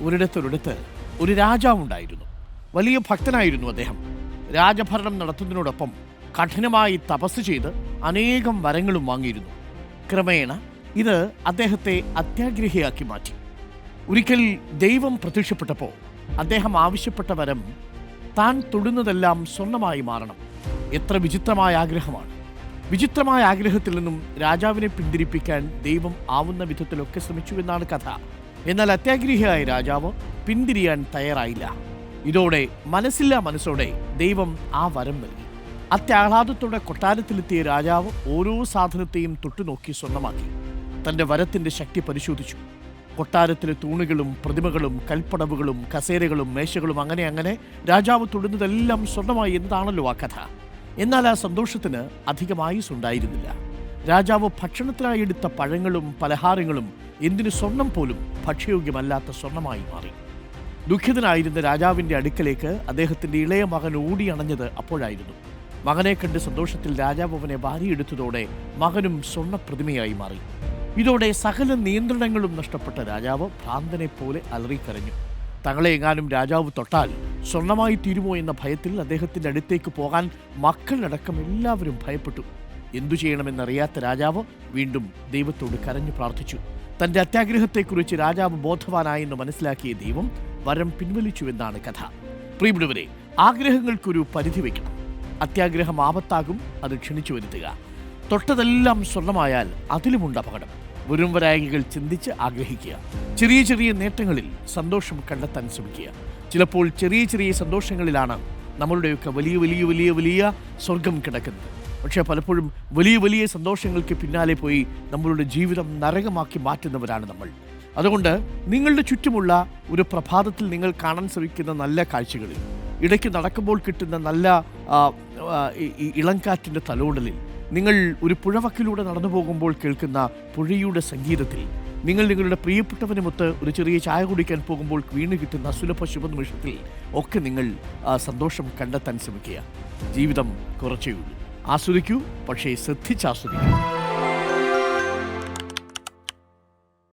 ഒരിടത്തൊരിടത്ത് ഒരു രാജാവുണ്ടായിരുന്നു. വലിയ ഭക്തനായിരുന്നു അദ്ദേഹം. രാജഭരണം നടത്തുന്നതിനോടൊപ്പം കഠിനമായി തപസ് ചെയ്ത് അനേകം വരങ്ങളും വാങ്ങിയിരുന്നു. ക്രമേണ ഇത് അദ്ദേഹത്തെ അത്യാഗ്രഹിയാക്കി മാറ്റി. ഒരിക്കൽ ദൈവം പ്രത്യക്ഷപ്പെട്ടപ്പോൾ അദ്ദേഹം ആവശ്യപ്പെട്ട വരം താൻ തൊടുന്നതെല്ലാം സ്വർണമായി മാറണം. എത്ര വിചിത്രമായ ആഗ്രഹമാണ്. വിചിത്രമായ ആഗ്രഹത്തിൽ നിന്നും രാജാവിനെ പിന്തിരിപ്പിക്കാൻ ദൈവം ആവുന്ന വിധത്തിലൊക്കെ ശ്രമിച്ചു എന്നാണ് കഥ. എന്നാൽ അത്യാഗ്രഹിയായ രാജാവ് പിന്തിരിയാൻ തയ്യാറായില്ല. ഇതോടെ മനസ്സില്ലാ മനസ്സോടെ ദൈവം ആ വരം നൽകി. അത്യാഹ്ലാദത്തോടെ കൊട്ടാരത്തിലെത്തിയ രാജാവ് ഓരോ സാധനത്തെയും തൊട്ടുനോക്കി സ്വന്തമാക്കി. തന്റെ വരത്തിന്റെ ശക്തി പരിശോധിച്ചു. കൊട്ടാരത്തിലെ തൂണുകളും പ്രതിമകളും കൽപ്പടവുകളും കസേരകളും മേശകളും അങ്ങനെ അങ്ങനെ രാജാവ് തൊടുന്നതെല്ലാം സ്വർണമായി എന്നതാണല്ലോ ആ കഥ. എന്നാൽ ആ സന്തോഷത്തിന് അധികം ആയുസ് ഉണ്ടായിരുന്നില്ല രാജാവ് ഭക്ഷണത്തിനായി എടുത്ത പഴങ്ങളും പലഹാരങ്ങളും എന്തിനു സ്വർണം പോലും ഭക്ഷ്യയോഗ്യമല്ലാത്ത സ്വർണമായി മാറി. ദുഃഖിതനായിരുന്ന രാജാവിന്റെ അടുക്കലേക്ക് അദ്ദേഹത്തിന്റെ ഇളയ മകൻ ഓടിയണഞ്ഞത് അപ്പോഴായിരുന്നു. മകനെ കണ്ട് സന്തോഷത്തിൽ രാജാവ് അവനെ വാരിയെടുത്തതോടെ മകനും സ്വർണപ്രതിമയായി മാറി. ഇതോടെ സകല നിയന്ത്രണങ്ങളും നഷ്ടപ്പെട്ട രാജാവ് ഭ്രാന്തനെ പോലെ അലറിക്കരഞ്ഞു. തങ്ങളെ എങ്ങാനും രാജാവ് തൊട്ടാൽ സ്വർണമായി തീരുമോ എന്ന ഭയത്തിൽ അദ്ദേഹത്തിന്റെ അടുത്തേക്ക് പോകാൻ മക്കളടക്കം എല്ലാവരും ഭയപ്പെട്ടു. എന്തു ചെയ്യണമെന്നറിയാത്ത രാജാവ് വീണ്ടും ദൈവത്തോട് കരഞ്ഞു പ്രാർത്ഥിച്ചു. തന്റെ അത്യാഗ്രഹത്തെക്കുറിച്ച് രാജാവ് ബോധവാനായെന്ന് മനസ്സിലാക്കിയ ദൈവം വരം പിൻവലിച്ചുവെന്നാണ് കഥ. പ്രിയമുള്ളവരെ ആഗ്രഹങ്ങൾക്കൊരു പരിധി വയ്ക്കണം. അത്യാഗ്രഹം ആപത്താകും അത് ക്ഷണിച്ചു വരുത്തുക. തൊട്ടതെല്ലാം സ്വർണമായാൽ അതിലുമുണ്ട് അപകടം. വെറും വരായികൾ ചിന്തിച്ച് ആഗ്രഹിക്കുക. ചെറിയ ചെറിയ നേട്ടങ്ങളിൽ സന്തോഷം കണ്ടെത്താൻ ശ്രമിക്കുക. ചിലപ്പോൾ ചെറിയ ചെറിയ സന്തോഷങ്ങളിലാണ് നമ്മളുടെയൊക്കെ വലിയ വലിയ വലിയ വലിയ സ്വർഗം കിടക്കുന്നത്. പക്ഷേ പലപ്പോഴും വലിയ വലിയ സന്തോഷങ്ങൾക്ക് പിന്നാലെ പോയി നമ്മളുടെ ജീവിതം നരകമാക്കി മാറ്റുന്നവരാണ് നമ്മൾ. അതുകൊണ്ട് നിങ്ങളുടെ ചുറ്റുമുള്ള ഒരു പ്രഭാതത്തിൽ നിങ്ങൾ കാണാൻ ശ്രമിക്കുന്ന നല്ല കാഴ്ചകളിൽ ഇടയ്ക്ക് നടക്കുമ്പോൾ കിട്ടുന്ന നല്ല ഇളങ്കാറ്റിന്റെ തലോടലിൽ നിങ്ങൾ ഒരു പുഴവക്കിലൂടെ നടന്നു പോകുമ്പോൾ കേൾക്കുന്ന പുഴയുടെ സംഗീതത്തിൽ നിങ്ങൾ നിങ്ങളുടെ പ്രിയപ്പെട്ടവനുമൊത്ത് ഒരു ചെറിയ ചായ കുടിക്കാൻ പോകുമ്പോൾ വീണ് കിട്ടുന്ന സുലഭ ശുഭനിമിഷത്തിൽ ഒക്കെ നിങ്ങൾ സന്തോഷം കണ്ടെത്താൻ ശ്രമിക്കുക. ജീവിതം കുറച്ചേ ഉള്ളൂ. ആസ്വദിക്കൂ പക്ഷേ ശ്രദ്ധിച്ചാസ്വദിക്കൂ.